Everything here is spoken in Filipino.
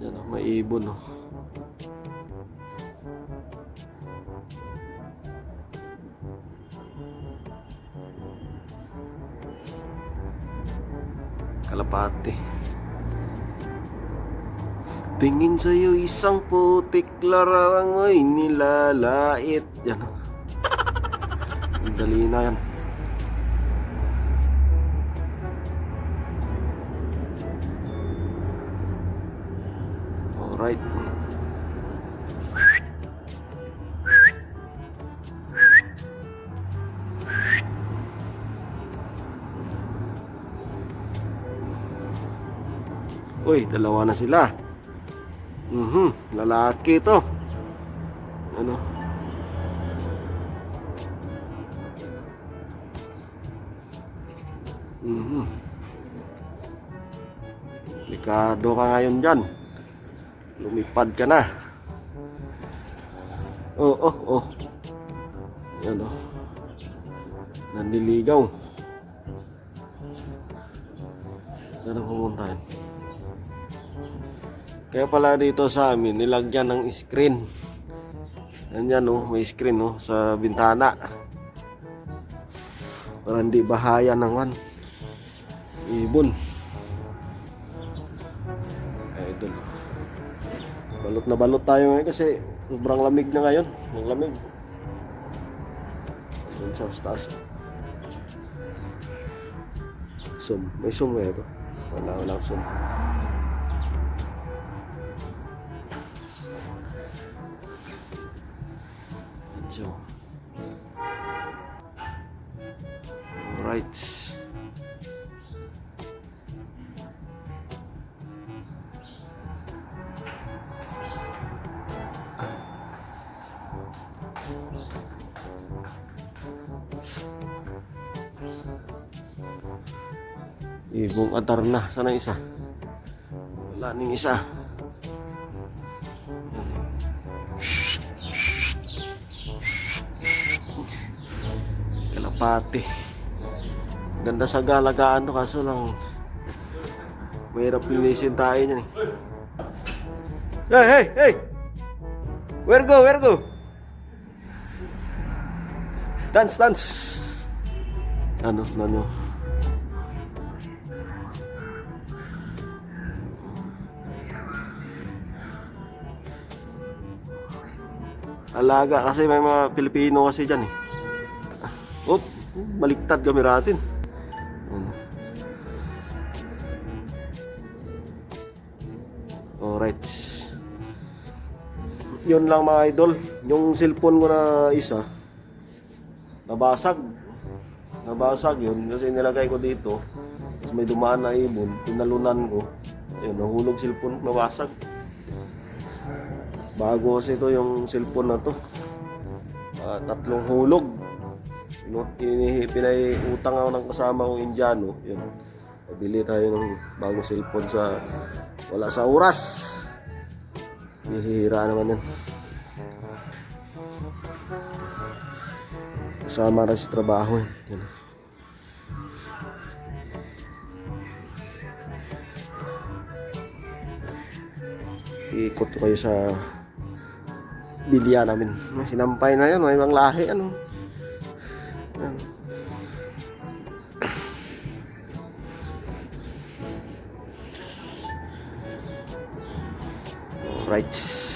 Yan o, may ibon o. Kalapate. Tingin sa'yo isang putik larawang ay nilalait. Yan o. Ang dali na yan. Alright. Uy, dalawa na sila. Mhm, lalaki to. Ano? Mhm. Likado ka ngayon dyan. Lumipad ka na. Oh, oh, oh. Yan oh. Nanliligaw. Saan ang pumunta yan? Kaya pala dito sa amin, nilagyan ng screen. Yan oh, may screen oh, sa bintana. Para hindi bahaya ng one. Ibon. Idol. Balot na balot tayo ngayon kasi sobrang lamig na ngayon. Ang lamig. Doon sa taas. Zoom. May zoom kaya ito? Wala, walang zoom. Yan siya. Alright. Ibong atar na. Sana isa? Wala ning isa. Kalapati. Ganda sa galagaan to kaso lang mahirap linisin tayo niyan eh. Hey, hey, hey! Where go, where go? Dance, dance! Ano, ano? Alaga kasi may mga Pilipino kasi dyan eh. Oop, baliktad kami natin. Ano. Alright. Yun lang mga idol. Yung cellphone ko na isa, nabasag. Nabasag yun kasi nilagay ko dito. May dumaan na ibon, pinalunan ko. Ayun, nahulog cellphone, nabasag. Bago kasi ito yung cellphone na to. Ah, tatlong hulog. No, ini pinaiutang ako ng kasama kong Indiano. Yun. Pabili tayo ng bagong cellphone sa wala sa oras. Hihira naman yan. Kasama na sa trabaho yan. Yun. Ikot ko kayo sa bilya namin. Sinampay na yan, may ibang lahi ano. Yan. Alright.